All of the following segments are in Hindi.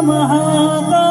ಮಹಾಕಾ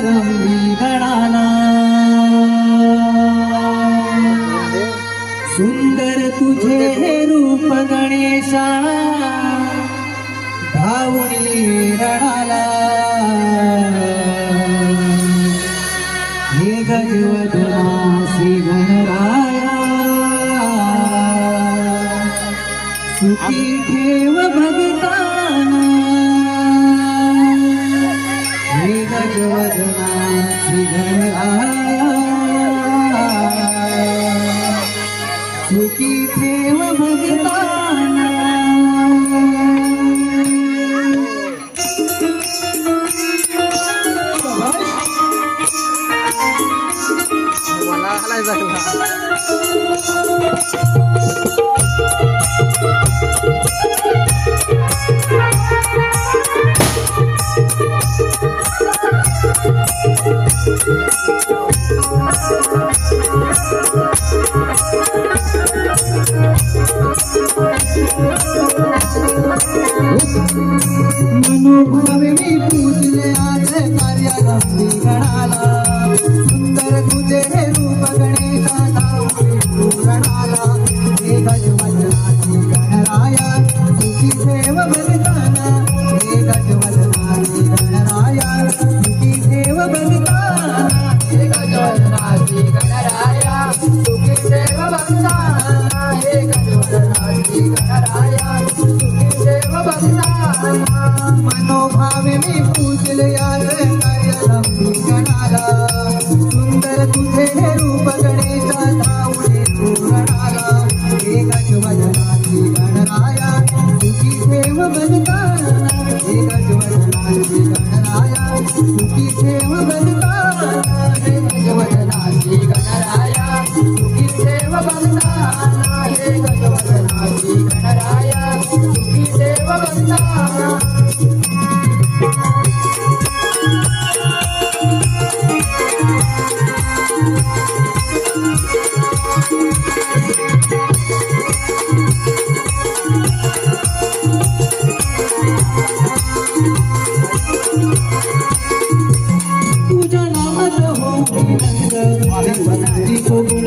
कार्यारंभी गणाला सुंदर तुझे हे रूप गणेशा धावणी रणाला हे गजवदना श्री गणराया सुखी ठेव भगताना. सुखी ठेव भगताना मला हलायचं मनोभावे मी पूजले आज कार्यारंभी गणाला सुंदर तुझे हे रूप गणेशा पूरणाला बलकाना तुझ्या नामात हो तो गुण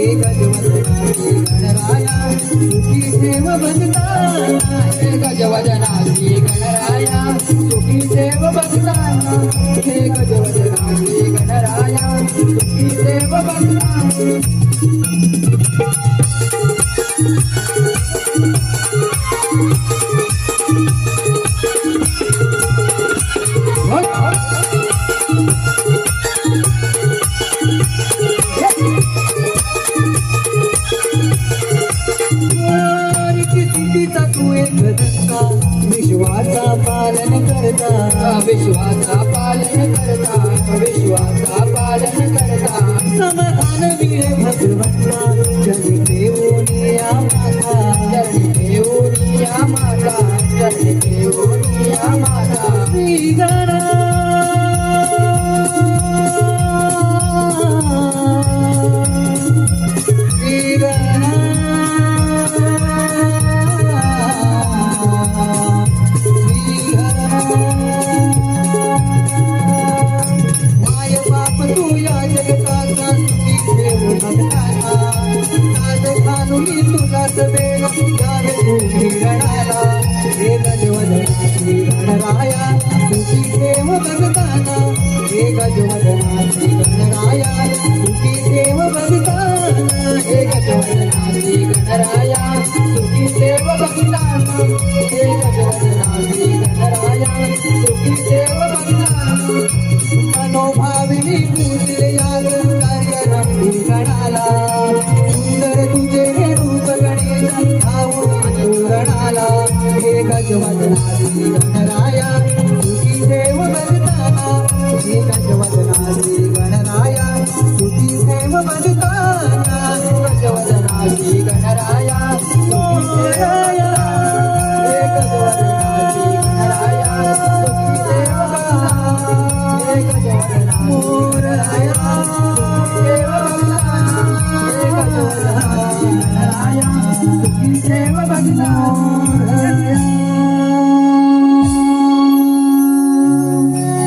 हे गजवदनाची गणराया तुझी ठेव बंदताना हे गजवदनाची गणराया सुखी देव बंदाना हे गजवदनाची गणराया सुखी देव बंदाना सिद्धीचा विश्वास पालन करता। विश्वाचा पालन करता विश्वाचा पालन करता समाधान मिळे भगवंता जरी देवोनी माता जरी देवोनी माता। जरी देवोनी माता बसताना हे गजवदनाथी गणराया सुखी देव बसताना हे गजवदनाथी गणराया सुखी देव बसताना हे गजवदनाथी गणराया सुखी देव बसताना मनोभाविनी पूजले या कार्यरंभी गणाला सुंदर तुझे हे रूप गणेश धावून अनुरणाला हे गजवदनाथी गणराया